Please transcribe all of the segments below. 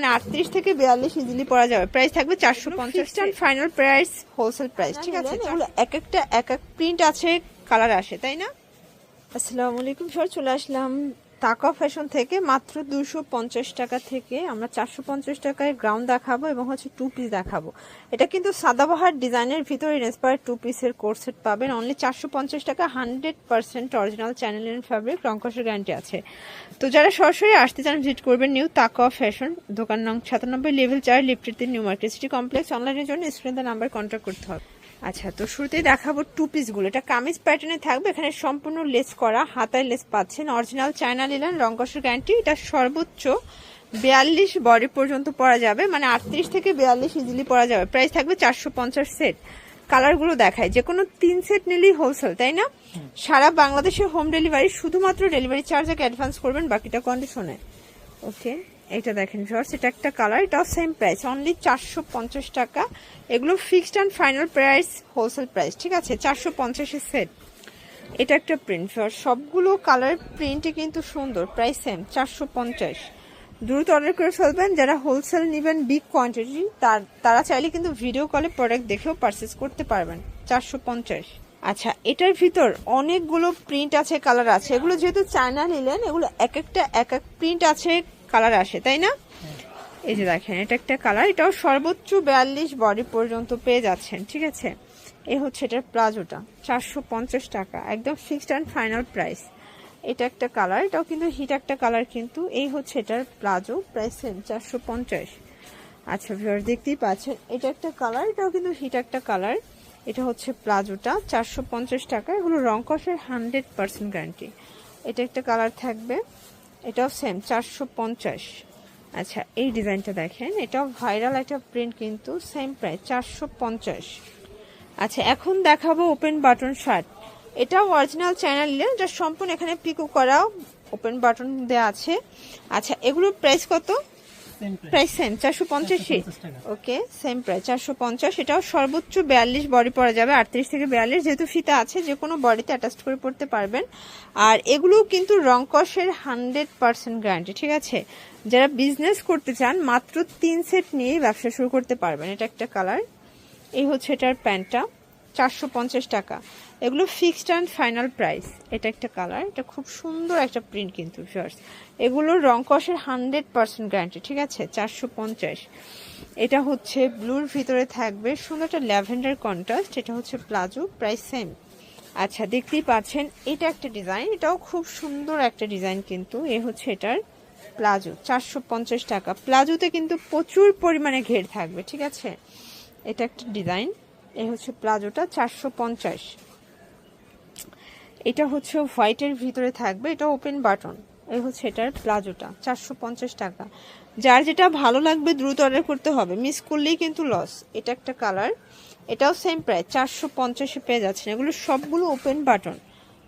মানে আটত্রিশ থেকে বিয়াল্লিশ ইজিলি পরা যাবে। প্রাইস থাকবে চারশো পঞ্চাশ ফাইনাল প্রাইস হোলসেল প্রাইস ঠিক আছে? তাহলে এক একটা এক এক প্রিন্ট আছে কালার আসে তাই না? আসসালামু আলাইকুম সর চলে আসলাম। তাকা ফ্যাশন থেকে মাত্র দুশো পঞ্চাশ টাকা থেকে আমরা চারশো পঞ্চাশ টাকায় গ্রাউন্ড দেখাবো এবং হচ্ছে টু পিস দেখাবো। এটা কিন্তু সাদাবাহার ডিজাইনের ভিতরে ইন্সপায়ার টু পিসের কোর্সেট পাবেন। অনলি চারশো পঞ্চাশ টাকা hundred percent original channel and fabric রংকসের guarantee আছে। তো যারা সরাসরি আসতে চান ভিজিট করবেন নিউ তাকা ফ্যাশন দোকান নং সাতানব্বই লেভেল চার লিফটের নিউ মার্কেট সিটি কমপ্লেক্স অনলাইনের জন্য স্ক্রিনে নাম্বার কন্ট্যাক্ট করতে হবে। আচ্ছা তো শুরুতে দেখাবো টু পিসগুলো এটা কামিজ প্যাটার্নে থাকবে, এখানে সম্পূর্ণ লেস করা, হাতায় লেস পাচ্ছেন। অরিজিনাল চায়না লিলেন রঙ্কসের গ্যারান্টি এটা সর্বোচ্চ বিয়াল্লিশ বডি পর্যন্ত পরা যাবে মানে আটত্রিশ থেকে বিয়াল্লিশ ইজিলি পরা যাবে। প্রাইস থাকবে চারশো পঞ্চাশ সেট কালারগুলো দেখায় যে কোনো তিন সেট নিলেই হোলসেল তাই না? সারা বাংলাদেশে হোম ডেলিভারি শুধুমাত্র ডেলিভারি চার্জ আগে অ্যাডভান্স করবেন, বাকিটা কন্ডিশনে ওকে এটা দেখেন ভিউয়ার্স এটা একটা কালার এটাও সেম প্রাইস অনলি চারশো পঞ্চাশ টাকা। এগুলো fixed and final price wholesale price ঠিক আছে? চারশো পঞ্চাশের সেট এটা একটা প্রিন্ট ভিউয়ার্স সবগুলো কালার প্রিন্টে কিন্তু সুন্দর প্রাইস সেম চারশো পঞ্চাশ। দ্রুত অর্ডার করে ফেলবেন, যারা হোলসেল নেবেন বিগ কোয়ান্টিটি তার, তারা চাইলে কিন্তু ভিডিও কলে প্রোডাক্ট দেখেও পারচেস করতে পারবেন, চারশো পঞ্চাশ। আচ্ছা এটার ভিতর অনেকগুলো প্রিন্ট আছে কালার আছে। এগুলো যেহেতু চায়না নিলেন, এগুলো এক একটা, এক এক প্রিন্ট আছে কালার আসে, তাই না? এই যে দেখেন, এটা একটা কালার। এটাও সর্বোচ্চ বিয়াল্লিশ বডি পর্যন্ত পেয়ে যাচ্ছেন, ঠিক আছে? এই হচ্ছে এটার প্লাজোটা, চারশো পঞ্চাশ টাকা, একদম ফিক্সড অ্যান্ড ফাইনাল প্রাইস এটা একটা কালার, এটাও কিন্তু হিট একটা কালার কিন্তু। এই হচ্ছে এটার প্লাজো প্রাইস সেম চারশো পঞ্চাশ। আচ্ছা ভিউয়ার দেখতেই পাচ্ছেন, এটা একটা কালার, এটাও কিন্তু হিট একটা কালার। এটা হচ্ছে প্লাজোটা, চারশো পঞ্চাশ টাকা। এগুলো রং কষের হান্ড্রেড পার্সেন্ট গ্যারান্টি এটা একটা কালার থাকবে। এটাও সেম চারশো পঞ্চাশ। আচ্ছা এই ডিজাইনটা দেখেন, এটাও ভাইরাল একটা প্রিন্ট কিন্তু সেম প্রাইস চারশো পঞ্চাশ। আচ্ছা এখন দেখাবো ওপেন বাটন শার্ট এটাও অরিজিনাল চ্যানেল যা সম্পূর্ণ এখানে পিকো করাও ওপেন বাটন দেওয়া আছে। আচ্ছা এগুলোর প্রাইস কত? প্রাইস সেম চারশো পঞ্চাশে ওকে সেম প্রাইস চারশো পঞ্চাশ এটাও সর্বোচ্চ বিয়াল্লিশ বডি পরা যাবে আটত্রিশ থেকে বিয়াল্লিশ যেহেতু ফিতা আছে যে কোনো বডিতে অ্যাটাচ করে পড়তে পারবেন। আর এগুলো কিন্তু রংকসের হান্ড্রেড পার্সেন্ট গ্যারান্টি ঠিক আছে? যারা বিজনেস করতে চান মাত্র তিন সেট নিয়ে ব্যবসা শুরু করতে পারবেন এটা একটা কালার এই হচ্ছে এটার প্যান্টটা চারশো পঞ্চাশ টাকা। এগুলো ফিক্সড অ্যান্ড ফাইনাল প্রাইস এটা একটা কালার এটা খুব সুন্দর একটা প্রিন্ট কিন্তু ফার্স এগুলো রং কষের হান্ড্রেড পার্সেন্ট গ্যারান্টি ঠিক আছে? চারশো পঞ্চাশ। এটা হচ্ছে ব্লুর ভিতরে থাকবে সুন্দর একটা ল্যাভেন্ডার কন্ট্রাস্ট এটা হচ্ছে প্লাজো প্রাইস সেম আচ্ছা দেখতেই পাচ্ছেন, এটা একটা ডিজাইন এটাও খুব সুন্দর একটা ডিজাইন কিন্তু, এ হচ্ছে এটার প্লাজো, চারশো পঞ্চাশ টাকা। প্লাজোতে কিন্তু প্রচুর পরিমাণে ঘের থাকবে, ঠিক আছে? এটা একটা ডিজাইন এ হচ্ছে প্লাজোটা চারশো পঞ্চাশ। এটা হচ্ছে হোয়াইটের ভিতরে থাকবে, এটা ওপেন বাটন। এই হচ্ছে এটার প্লাজোটা, চারশো পঞ্চাশ টাকা। যার যেটা ভালো লাগবে দ্রুত অর্ডার করতে হবে, মিস করলেই কিন্তু লস। এটা একটা কালার, এটাও সেম প্রায় চারশো পঞ্চাশে পেয়ে যাচ্ছেন। এগুলো সবগুলো ওপেন বাটন।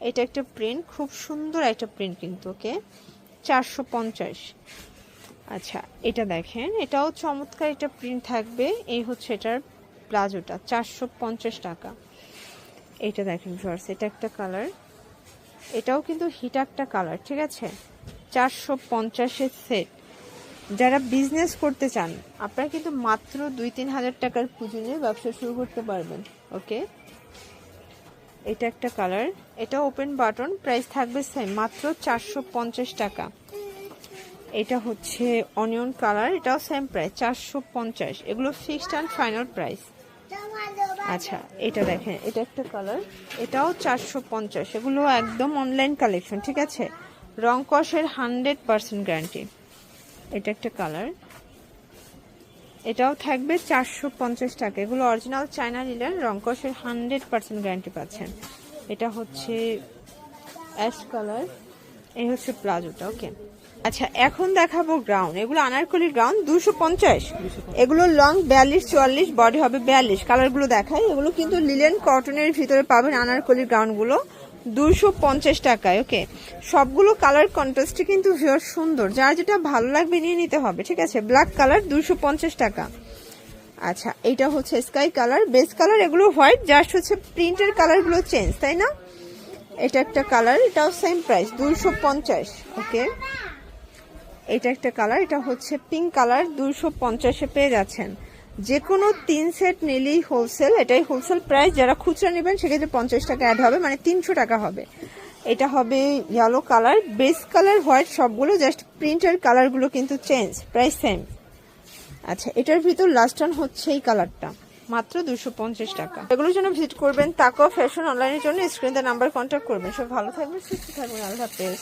এটা একটা প্রিন্ট খুব সুন্দর একটা প্রিন্ট কিন্তু, ওকে? চারশো পঞ্চাশ। আচ্ছা এটা দেখেন, এটাও চমৎকার একটা প্রিন্ট থাকবে। এই হচ্ছে এটার প্লাজোটা, চারশো পঞ্চাশ টাকা। এটা দেখেন ভিউয়ার্স এটা একটা কালার। এটাও কিন্তু হিট একটা কালার, ঠিক আছে? চারশো পঞ্চাশের সেট। যারা বিজনেস করতে চান, আপনারা কিন্তু মাত্র দুই তিন হাজার টাকার পুঁজি নিয়ে ব্যবসা শুরু করতে পারবেন, ওকে? এটা একটা কালার, এটা ওপেন বাটন প্রাইস থাকবে সেম মাত্র চারশো পঞ্চাশ টাকা। এটা হচ্ছে অনিয়ন কালার, এটাও সেম প্রাইস চারশো পঞ্চাশ। এগুলো ফিক্সড অ্যান্ড ফাইনাল প্রাইস আচ্ছা এটা দেখেন, এটা একটা কালার এটাও চারশো পঞ্চাশ, এগুলো একদম অনলাইন কালেকশন ঠিক আছে? রং কষের হান্ড্রেড পার্সেন্ট গ্যারান্টি এটা একটা কালার এটাও থাকবে চারশো পঞ্চাশ টাকা। এগুলো অরিজিনাল চায়না নিলেন রং কষের হান্ড্রেড পার্সেন্ট গ্যারান্টি পাচ্ছেন। এটা হচ্ছে অ্যাশ কালার এই হচ্ছে প্লাজোটা ওকে আচ্ছা এখন দেখাবো গ্রাউন্ড এগুলো আনারকলি গ্রাউন্ড দুশো পঞ্চাশ। এগুলো লং বিয়াল্লিশ, চুয়াল্লিশ বডি হবে বিয়াল্লিশ। কালারগুলো দেখাই। এগুলো কিন্তু লিলেন কটনের ভিতরে পাবেন আনারকলির গ্রাউন্ডগুলো দুশো পঞ্চাশ টাকায় ওকে সবগুলো কালার কন্ট্রাস্টে কিন্তু ভিওর সুন্দর। যার যেটা ভালো লাগবে নিয়ে নিতে হবে, ঠিক আছে? ব্ল্যাক কালার দুশো পঞ্চাশ টাকা। আচ্ছা এইটা হচ্ছে স্কাই কালার বেস কালার এগুলো হোয়াইট জাস্ট হচ্ছে প্রিন্টের কালারগুলো চেঞ্জ তাই না? এটা একটা কালার এটাও সেম প্রাইস দুশো পঞ্চাশ ওকে এটা একটা কালার, এটা হচ্ছে পিঙ্ক কালার, দুইশো পঞ্চাশে পেয়ে যাচ্ছেন। যে কোনো তিন সেট নিলেই হোলসেল এটাই হোলসেল প্রাইস যারা খুচরা নেবেন সেক্ষেত্রে পঞ্চাশ টাকা অ্যাড হবে মানে তিনশো টাকা হবে। এটা হবে yellow colour base colour white সবগুলো জাস্ট প্রিন্টের কালারগুলো কিন্তু চেঞ্জ প্রাইস সেম আচ্ছা এটার ভিতর লাস্ট ওয়ান হচ্ছে এই কালারটা, মাত্র দুশো পঞ্চাশ টাকা। এগুলোর জন্য ভিজিট করবেন তাকো ফ্যাশন অনলাইনের জন্য স্ক্রিনে নাম্বার কন্ট্যাক্ট করবেন। সব ভালো থাকবেন, সুস্থ থাকবেন, আল্লাহ হাফেজ।